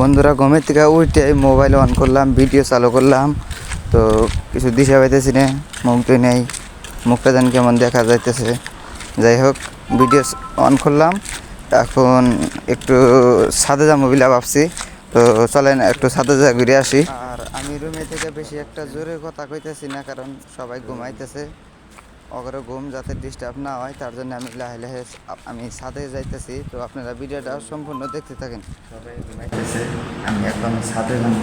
বন্ধুরা, ঘুমের থেকে উঠে মোবাইল অন করলাম ভিডিও চালু করলাম। তো কিছু দিশা পাইতেছি না, মুখ তো নেই। মুখটা যেন কেমন দেখা যাইতেছে। যাই হোক ভিডিও অন করলাম। এখন একটু সাদে যাব বিলা ভাবছি। তো চলেন, একটু সাদে যা ঘুরে আসি। আর আমি রুমে থেকে বেশি একটা জোরে কথা কইতেছি না, কারণ সবাই ঘুমাইতেছে। অগরে ঘুম যাতে ডিস্টার্ব না হয়, তার জন্য আমি লাহে লাহে আমি ছাদে যাইতেছি। তো আপনারা ভিডিওটা সম্পূর্ণ দেখতে থাকেন। আমি একদম ছাদে যাব।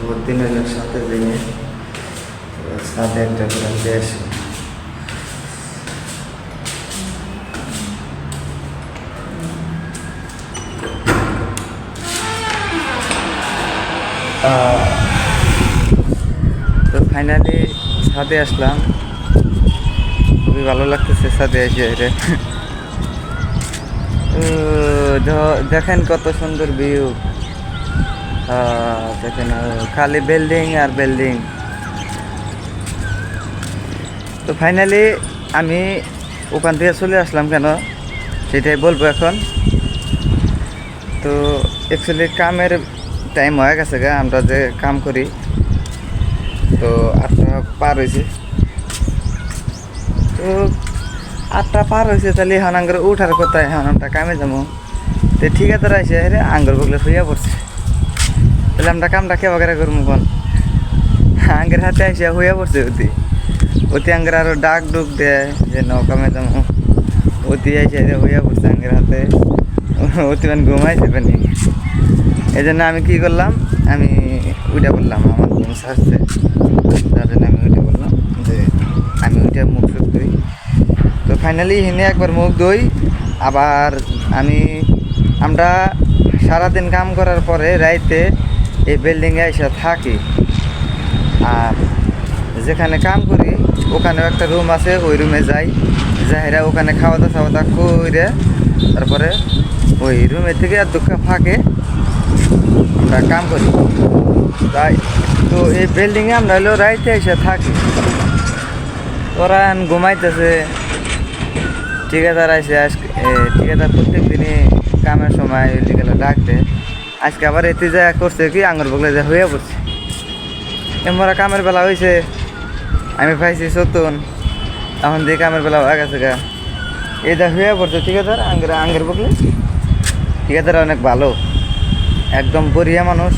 বহুত দিন সাথে যাইনি তো ছাদে একটা করে তো ফাইনালি ছাদে আসলাম। খুবই ভালো লাগতেছে ছাদে এসে রে দেখেন কত সুন্দর ভিউ। দেখেন খালি বিল্ডিং আর বিল্ডিং। তো ফাইনালি আমি ওখান থেকে চলে আসলাম কেন? সেটাই বলব এখন। তো অ্যাকচুয়ালি কামের টাইম হয়ে গেছে গা, আমরা যে কাম করি। তো আটটা পার হয়েছে তো আটটা পার হয়েছে তাহলে এখন আঙ্গর উঠার কথা আমরা কামে যাব। তো ঠিক আছে, রাইছে রে আঙ্গর বগলে হইয়া পড়ছে। তাহলে আমরা কামটা কে বাগারে করব কোন? আঙ্গের হাতে আইসে হইয়া পড়ছে অতি। অতি আঙ্গের আরও ডাক ডুক দেয়, যে নৌকামে যাব। অতি আইসে রে হইয়া পড়ছে আঙ্গের হাতে। অতি মানে ঘুমাইছে পানি। এই জন্য আমি কি করলাম, আমি উঠে বললাম আমার ঘুম সারছে। তার জন্য আমি উঠে বললাম যে আমি উঠে মুখ শুক ধুই। তো ফাইনালি হিনে একবার মুখ ধুই, আবার আমি, আমরা সারাদিন কাম করার পরে রাইতে এই বিল্ডিংয়ে এসে থাকি। আর যেখানে কাম করি, ওখানেও একটা রুম আছে, ওই রুমে যাই। যাইরা ওখানে খাওয়া দাওয়া খাওয়া দাওয়া করে তারপরে ওই রুমের থেকে আর দুঃখ ফাঁকে আমরা কাম করি। তাই তো এই বিল্ডিংয়ে আমরা হলো রাইতে এসে থাকি। ওরা ঘুমাইতেছে। ঠিকাদার আছে আজকে এ, ঠিকাদার প্রত্যেক দিনই কামের সময় গেলে ডাকতে। আজকে আবার এতে যা করছে কি আঙুর বগলে যা হয়ে পড়ছে। এমরা কামের বেলা হয়েছে আমি পাইছি সতুন এখন দিয়ে কামের বেলা হয়ে গেছে গা। যা হয়ে পড়ছে ঠিকাদার আঙ্গের আঙ্গের বগলে। ঠিকাদার অনেক ভালো। একদম বরিয়া মানুষ।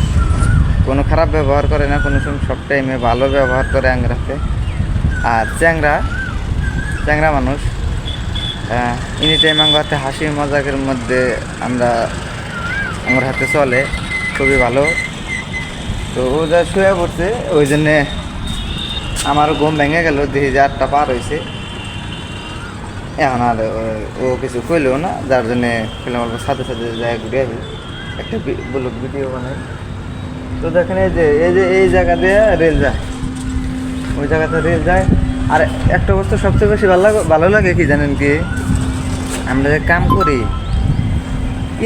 কোনো খারাপ ব্যবহার করে না, কোনো সময় সব টাইমে ভালো ব্যবহার করে আংরাতে। আর চ্যাংরা চ্যাংরা মানুষ এনি টাইম আমার হাতে হাসি মজাকের মধ্যে আমরা আমার হাতে চলে, খুবই ভালো। তো ও যা শুয়ে পড়ছে, ওই জন্যে আমার ঘুম ভেঙে গেল দেখি যে আটটা পার হয়েছে এখন আর ও- কিছু কইলেও না, যার জন্যে ফিল্ম সাথে সাথে যায় ঘুরে আসি একটা ব্লগ ভিডিও বানাই। তো দেখেন এই যে এই যে এই জায়গা দিয়ে রেল যায়। ওই জায়গাতে রেল যায়। আর একটা বস্তু সবচেয়ে বেশি ভালো লাগে ভালো লাগে কি জানেন কি? আমরা যে কাম করি,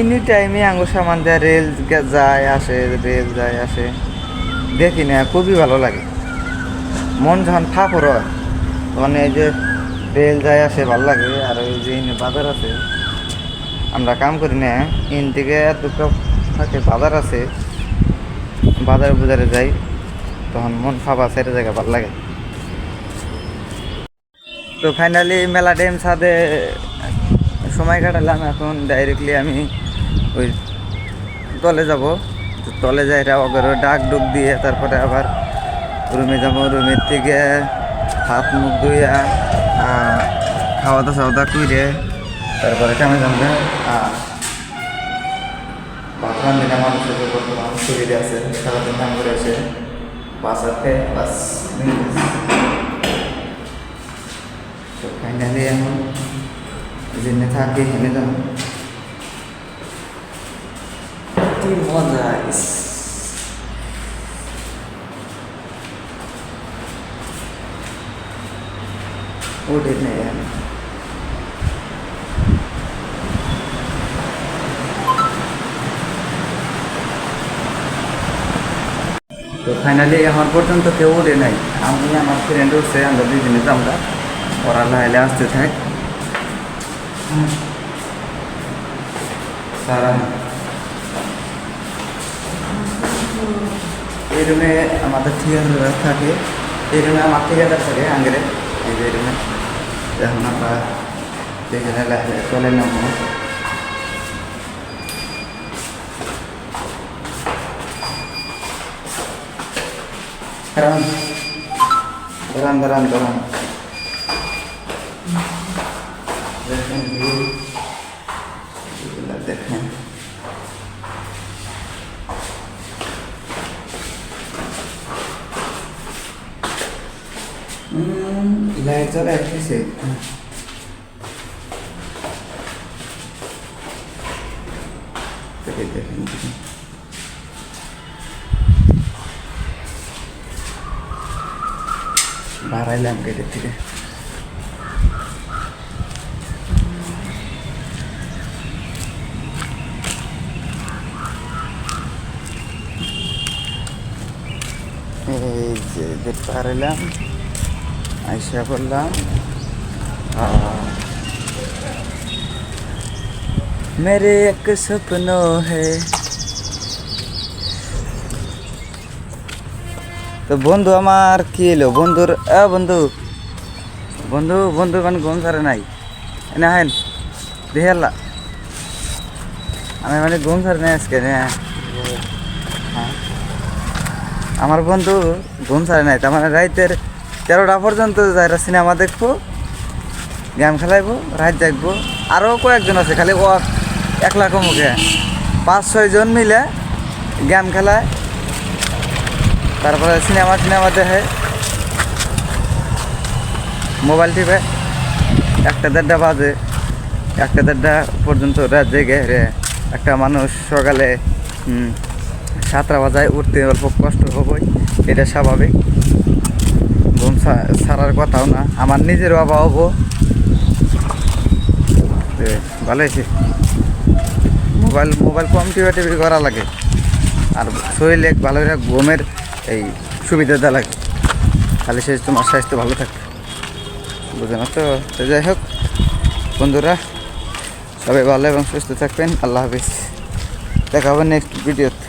এনি টাইমে আঙ্গুর সামান দেয় রেল যায়, আসে, রেল যায়, আসে। দেখি না, খুবই ভালো লাগে। মন যখন ফাঁপর হয় মানে এই যে রেল যায়, আসে, ভালো লাগে। আর ওই যে বাজার আছে, আমরা কাম করি না। ইন থেকে দুটো থাকে, বাজার আছে। বাজারে বাজারে যাই, তখন মন ফাঁপা সেটা জায়গা ভালো লাগে। তো ফাইনালি মেলা ড্যাম ছাদে সময় কাটালাম, এখন ডাইরেক্টলি আমি ওই তলে যাব। তলে যাই ওগেরও ডাক ডুক দিয়ে, তারপরে আবার রুমে যাব। রুমের থেকে হাত মুখ ধুইয়া খাওয়া দাওয়া দাওয়া করে তারপরে কেমন যাব। বাথরুম দিনে মানুষের যে বর্তমান শরীরে আছে, সারাদিন কাম করে আসে বাসাতে বাস তো ফাইনালি এখন জেনে থাকি হেনে যাব কি মজা, ইস। নেই তো ফাইনালি এখন পর্যন্ত কেউ উঠে নাই। আমি, আমার ফ্রেন্ড উঠছে, আমরা দুজনে আমরা ওরা লাইলে আসতে থাক। এই রুমে আমাদের ঠিকাদার থাকে। এই রুমে আমার ঠিকাদার থাকে আঙ্গেরে। এই রুমে। এখন আমরা চলে নামবো দাঁড়ান দাঁড়ান দাঁড়ান দাঁড়ান দেখেন view। এগুলা দেখেন লাইট জ্বলে আসতেছে দেখেন দেখেন मारायला गेले तिथे. పారెలాం ఐషా కొల్లాం मेरे एक सपनों है. তো বন্ধু, আমার কি এলো বন্ধুর, এ বন্ধু বন্ধু বন্ধু মানে গম সারে নাই। না হেন দেখে আমি মানে গম সারে নাই আজকে হ্যাঁ। আমার বন্ধু ঘুম সারে নাই, তার মানে রাইতের তেরোটা পর্যন্ত যারা সিনেমা দেখব, গেম খেলাইবো, রাত জাগবো। আরও কয়েকজন আছে, খালি ও একলা কমুকে পাঁচ ছয় জন মিলে গেম খেলায়। তারপরে সিনেমা সিনেমা দেখে মোবাইল টিপে একটা দেড়টা বাজে, একটা দেড়টা পর্যন্ত রাত জেগে রে। একটা মানুষ সকালে সাতটা বাজায় উঠতে অল্প কষ্ট হবই, এটা স্বাভাবিক। ঘুম সা- ছাড়ার কথাও না, আমার নিজের বাবা হব ভালো মোবাইল মোবাইল কম টিভি টিভি করা লাগে। আর শরীরে ভালো ঘুমের এই সুবিধাটা লাগে তাহলে সে তোমার স্বাস্থ্য ভালো থাকবে। বুঝে না তো? যাই হোক, বন্ধুরা, সবাই ভালো এবং সুস্থ থাকবেন। আল্লাহ হাফিজ। দেখা হবে নেক্সট ভিডিওতে